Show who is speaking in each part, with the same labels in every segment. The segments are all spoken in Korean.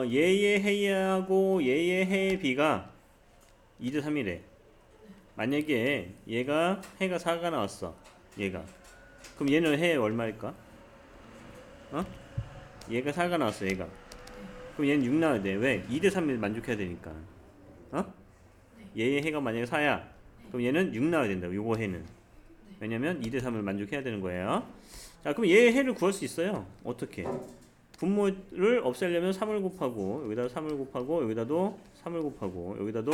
Speaker 1: 어, 얘의 해하고 얘의 해의 비가 2대 3이래. 만약에 얘가 해가 4가 나왔어. 얘가. 그럼 얘는 해 얼마일까? 어? 얘가 4가 나왔어, 얘가. 그럼 얘는 6 나와야 돼. 왜? 2대 3을 만족해야 되니까. 어? 얘의 해가 만약에 4야. 그럼 얘는 6 나와야 된다. 요거 해는. 왜냐면 2대 3을 만족해야 되는 거예요. 자, 그럼 얘의 해를 구할 수 있어요. 어떻게? 분모를 없애려면 3을 곱하고 여기다 3을 곱하고 여기다도 3을 곱하고 여기다도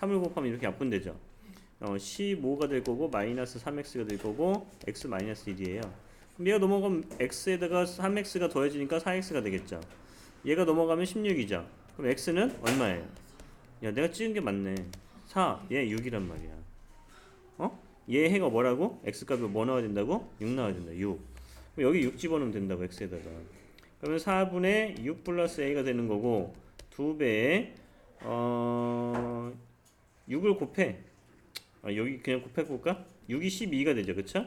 Speaker 1: 3을 곱하면 이렇게 약분되죠. 어, 15가 될 거고 마이너스 3x가 될 거고 x 마이너스 1이에요. 그럼 얘가 넘어가면 x에다가 3x가 더해지니까 4x가 되겠죠. 얘가 넘어가면 16이죠. 그럼 x는 얼마예요? 야, 내가 찍은 게 맞네. 4, 얘 6이란 말이야. 어? 얘 해가 뭐라고? x 값이 뭐 나와야 된다고? 6 나와야 된다. 6. 그럼 여기 6 집어넣으면 된다고 x에다가. 그러면 4분의 6 플러스 a가 되는 거고 2배에 어 6을 곱해. 아, 여기 그냥 곱해볼까? 6이 12가 되죠. 그쵸?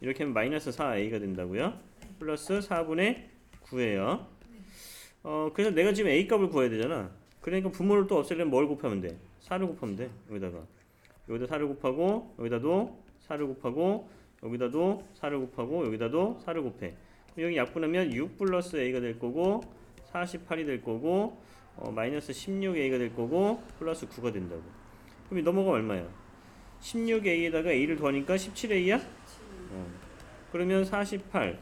Speaker 1: 이렇게 하면 마이너스 4a가 된다고요. 플러스 4분의 9예요. 어 그래서 내가 지금 a 값을 구해야 되잖아. 그러니까 분모를 또 없애려면 뭘 곱하면 돼? 4를 곱하면 돼. 여기다가. 여기다 4를 곱하고 여기다도 4를 곱하고 여기다도 4를 곱하고 여기다도 4를 곱해. 여기 약분하면 6 플러스 a가 될 거고 48이 될 거고 어, 마이너스 16a가 될 거고 플러스 9가 된다고. 그럼 이 넘어가면 얼마야? 16a에다가 a를 더하니까 17a야? 어. 그러면 48.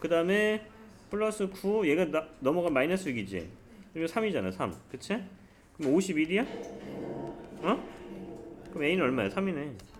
Speaker 1: 그 다음에 플러스 9 얘가 나, 넘어가 마이너스 6이지. 그리고 3이잖아 3. 그치? 그럼 51이야? 어? 그럼 a는 얼마야? 3이네.